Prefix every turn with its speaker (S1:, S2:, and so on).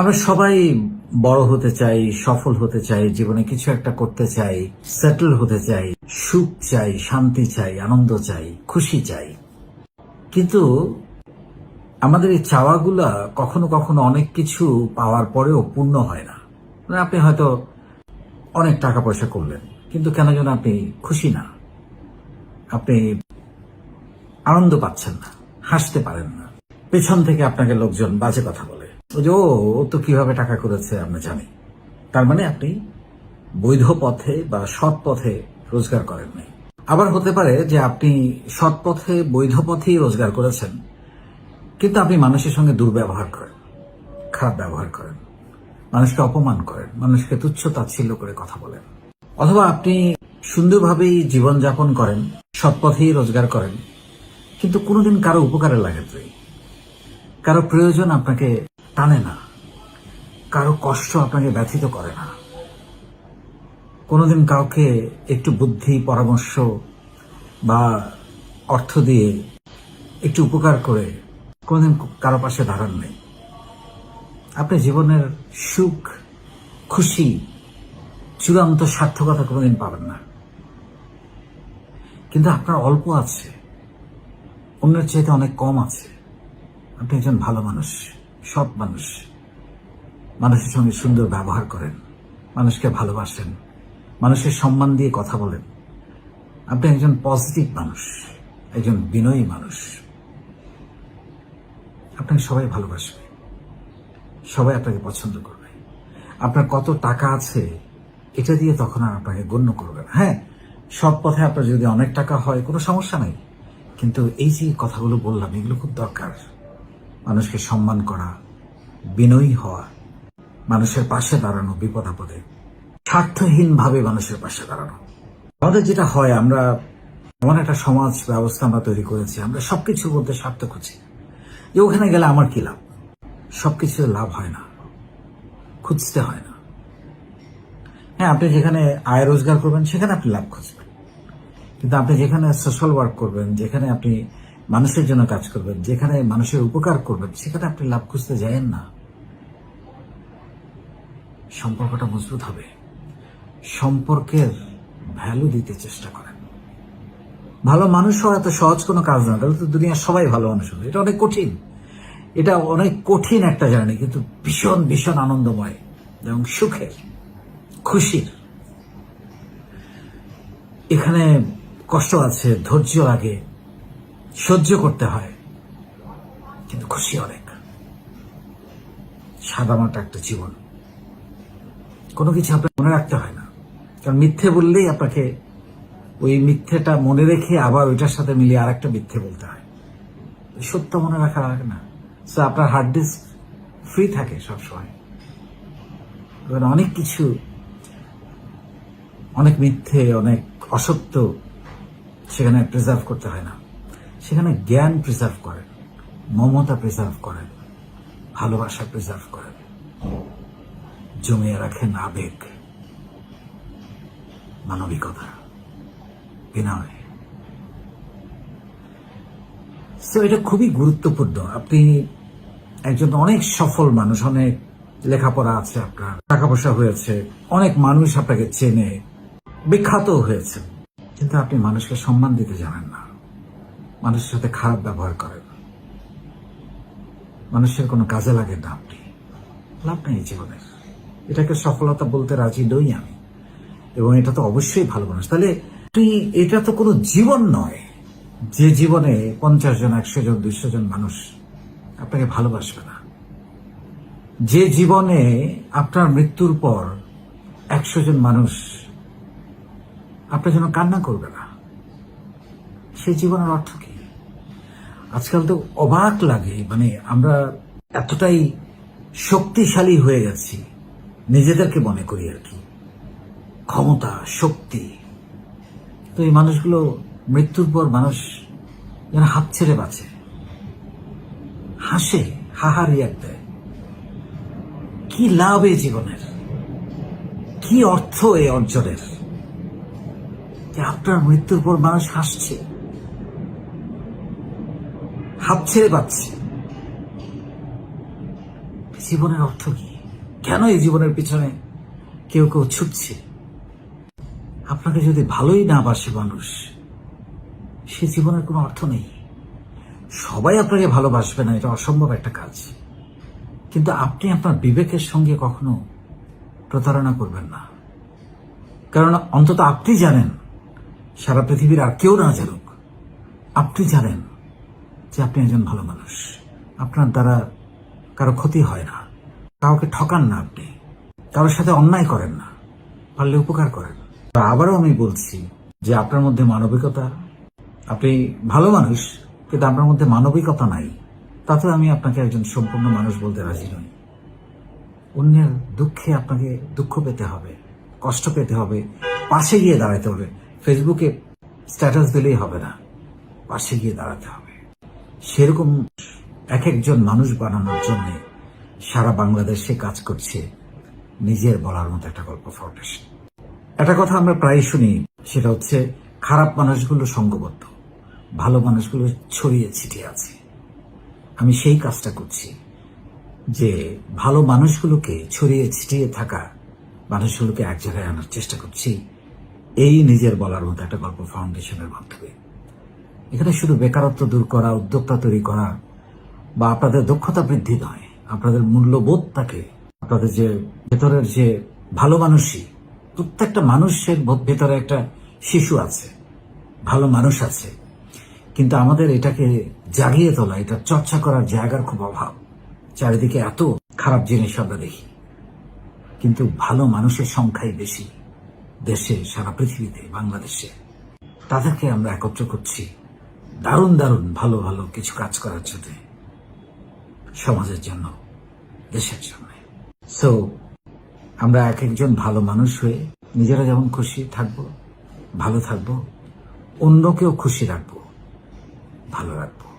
S1: আমরা সবাই বড় হতে চাই, সফল হতে চাই, জীবনে কিছু একটা করতে চাই সেটেল হতে চাই, সুখ চাই, শান্তি চাই, আনন্দ চাই, খুশি চাই। কিন্তু আমাদের এই চাওয়াগুলা কখনো কখনো অনেক কিছু পাওয়ার পরেও পূর্ণ হয় না। মানে আপনি হয়তো অনেক টাকা পয়সা করলেন, কিন্তু কেন যেন আপনি খুশি না। আপনি আনন্দ পাচ্ছেন না, হাসতে পারেন না। পেছন থেকে আপনাকে লোকজন বাজে কথা বলে। ও তো কীভাবে টাকা করেছে আমরা জানি। তার মানে আপনি বৈধ পথে বা সৎ পথে রোজগার করেন নাই। আবার হতে পারে যে আপনি সৎ পথে, বৈধ পথেই রোজগার করেছেন, কিন্তু আপনি মানুষের সঙ্গে দুর্ব্যবহার করেন, খারাপ ব্যবহার করেন, মানুষকে অপমান করেন, মানুষকে তুচ্ছ তাচ্ছিল্য করে কথা বলেন। অথবা আপনি সুন্দরভাবেই জীবনযাপন করেন, সৎ পথেই রোজগার করেন, কিন্তু কোনোদিন কারও উপকারে লাগে তুই কারও প্রয়োজন আপনাকে টানে না। কারও কষ্ট আপনাকে ব্যথিত করে না। কোনোদিন কাউকে একটু বুদ্ধি, পরামর্শ বা অর্থ দিয়ে একটু উপকার করে কোনোদিন কারও পাশে দাঁড়ান নেই। আপনি জীবনের সুখ, খুশি, চূড়ান্ত সার্থকতা কোনোদিন পাবেন না। কিন্তু আপনার অল্প আছে, অন্যের চাইতে অনেক কম আছে। আপনি একজন ভালো মানুষ। সৎ মানুষ মানুষের সঙ্গে সুন্দর ব্যবহার করেন, মানুষকে ভালোবাসেন, মানুষের সম্মান দিয়ে কথা বলেন। আপনি একজন পজিটিভ মানুষ, একজন বিনয়ী মানুষ। আপনাকে সবাই ভালোবাসবে, সবাই আপনাকে পছন্দ করবে। আপনার কত টাকা আছে, এটা দিয়ে তখন আর আপনাকে গণ্য করবে না। হ্যাঁ সব পথে আপনার যদি অনেক টাকা হয়, কোনো সমস্যা নাই। কিন্তু এই যে কথাগুলো বললাম, এগুলো খুব দরকার। মানুষকে সম্মান করা, বিনয়ী হওয়া, মানুষের পাশে দাঁড়ানো বিপদ আপদে স্বার্থহীনভাবে মানুষের পাশে দাঁড়ানো। আমাদের যেটা হয়, আমরা এমন একটা সমাজ ব্যবস্থা আমরা তৈরি করেছি, আমরা সবকিছুর মধ্যে স্বার্থ খুঁজি। যে ওখানে গেলে আমার কি লাভ? সবকিছু লাভ হয় না, খুঁজতে হয় না। হ্যাঁ আপনি যেখানে আয় রোজগার করবেন, সেখানে আপনি লাভ খুঁজবেন। কিন্তু আপনি যেখানে সোশ্যাল ওয়ার্ক করবেন, যেখানে আপনি মানুষের জন্য কাজ করবেন, যেখানে মানুষের উপকার করবেন, সেখানে আপনি লাভ খুঁজতে যায়েন না। সম্পর্কটা মজবুত হবে। সম্পর্কের ভ্যালু দিতে চেষ্টা করেন। ভালো মানুষ হওয়া এত সহজ কোনো কাজ না, তাহলে তো দুনিয়ার সবাই ভালো মানুষ হবে। এটা অনেক কঠিন। এটা অনেক কঠিন একটা জার্নি, কিন্তু ভীষণ ভীষণ আনন্দময় এবং সুখের, খুশির। এখানে কষ্ট আছে ধৈর্য লাগে সহ্য করতে হয়। কিন্তু খুশি অনেক। সাদামাটা একটা জীবন। কোনো কিছু আপনার মনে রাখতে হয় না। কারণ মিথ্যে বললেই আপনাকে ওই মিথ্যেটা মনে রেখে আবার ওইটার সাথে মিলিয়ে আরেকটা মিথ্যে বলতে হয়। সত্য মনে রাখা লাগে না। তো আপনার হার্ড ডিস্ক ফ্রি থাকে সবসময়। এবার অনেক কিছু, অনেক মিথ্যে, অনেক অসত্য সেখানে প্রিজার্ভ করতে হয় না। সেখানে জ্ঞান প্রিজার্ভ করেন মমতা প্রিজার্ভ করেন ভালোবাসা প্রিজার্ভ করেন জমিয়ে রাখেন আবেগ, মানবিকতা, বিনয়। এটা খুবই গুরুত্বপূর্ণ। আপনি একজন অনেক সফল মানুষ, অনেক লেখাপড়া আছে আপনার টাকা পয়সা হয়েছে, অনেক মানুষ আপনাকে চেনে বিখ্যাত হয়েছে। কিন্তু আপনি মানুষকে সম্মান দিতে জানেন না। মানুষের সাথে খারাপ ব্যবহার করেন মানুষের কোনো কাজে লাগে না আপনি। লাভ নেই জীবনের এটাকে সফলতা বলতে রাজি নই আমি। এবং এটা তো অবশ্যই ভালো মানুষ। তাহলে তুই এটা তো কোনো জীবন নয় যে জীবনে পঞ্চাশ জন, একশো জন, দুইশো জন মানুষ আপনাকে ভালোবাসবে না। যে জীবনে আপনার মৃত্যুর পর একশো জন মানুষ আপনার জন্য কান্না করবে না। সেই জীবনের অর্থ কি? আজকাল তো অবাক লাগে মানে আমরা এতটাই শক্তিশালী হয়ে গেছি নিজেদেরকে মনে করি আর কি। ক্ষমতা, শক্তি। তো এই মানুষগুলো মৃত্যুর পর মানুষ যেন হাত ছেড়ে বাঁচে। হাসে, হাহারি এক দেয়। কি লাভ এই জীবনের? কি অর্থ এ অর্জনের? যে আপনার মৃত্যুর পর মানুষ হাসছে। হাত ছেড়ে পাচ্ছে। জীবনের অর্থ কি? কেন এই জীবনের পিছনে কেউ কেউ ছুটছে? আপনাকে যদি ভালোই না বাসে মানুষ, সে জীবনের কোনো অর্থ নেই। সবাই আপনাকে ভালোবাসবে না, এটা অসম্ভব একটা কাজ। কিন্তু আপনি আপনার বিবেকের সঙ্গে কখনো প্রতারণা করবেন না। কারণ অন্তত আপনি জানেন, সারা পৃথিবীর আর কেউ না জানুক। আপনি জানেন যে আপনি একজন ভালো মানুষ। আপনার দ্বারা কারও ক্ষতি হয় না। কাউকে ঠকান না আপনি। কারোর সাথে অন্যায় করেন না। পারলে উপকার করেন। আবারও আমি বলছি যে আপনার মধ্যে মানবিকতা, আপনি ভালো মানুষ, কিন্তু আপনার মধ্যে মানবিকতা নাই। তাতে আমি আপনাকে একজন সম্পূর্ণ মানুষ বলতে রাজি নই। অন্যের দুঃখে আপনাকে দুঃখ পেতে হবে, কষ্ট পেতে হবে, পাশে গিয়ে দাঁড়াতে হবে। ফেসবুকে স্ট্যাটাস দিলেই হবে না, পাশে গিয়ে দাঁড়াতে হবে। সেরকম এক একজন মানুষ বানানোর জন্য সারা বাংলাদেশে কাজ করছে নিজের বলার মতো একটা গল্প ফাউন্ডেশন একটা কথা আমরা প্রায় শুনি, সেটা হচ্ছে খারাপ মানুষগুলো সঙ্গবদ্ধ, ভালো মানুষগুলো ছড়িয়ে ছিটিয়ে আছে। আমি সেই কাজটা করছি যে ভালো মানুষগুলোকে ছড়িয়ে ছিটিয়ে থাকা, মানুষগুলোকে এক জায়গায় আনার চেষ্টা করছি, এই নিজের বলার মতো একটা গল্প ফাউন্ডেশনের মাধ্যমে। এখানে শুধু বেকারত্ব দূর করা, উদ্যোক্তা তৈরি করা বা আপনাদের দক্ষতা বৃদ্ধি নয়, আপনাদের মূল্যবোধটাকে আপনাদের যে ভেতরের যে ভালো মানুষই, প্রত্যেকটা মানুষের ভেতরে একটা শিশু আছে, ভালো মানুষ আছে। কিন্তু আমাদের এটাকে জাগিয়ে তোলা, এটা চর্চা করার জায়গার খুব অভাব। চারিদিকে এত খারাপ জিনিস আমরা দেখি। কিন্তু ভালো মানুষের সংখ্যাই বেশি দেশে, সারা পৃথিবীতে, বাংলাদেশে। তাদেরকে আমরা একত্র করছি। দারুণ দারুণ ভালো ভালো কিছু কাজ করার জন্য, সমাজের জন্য, দেশের জন্য। সো আমরা এক একজন ভালো মানুষ হয়ে নিজেরা যেমন খুশি থাকব, ভালো থাকব, অন্যকেও খুশি রাখব, ভালো রাখব।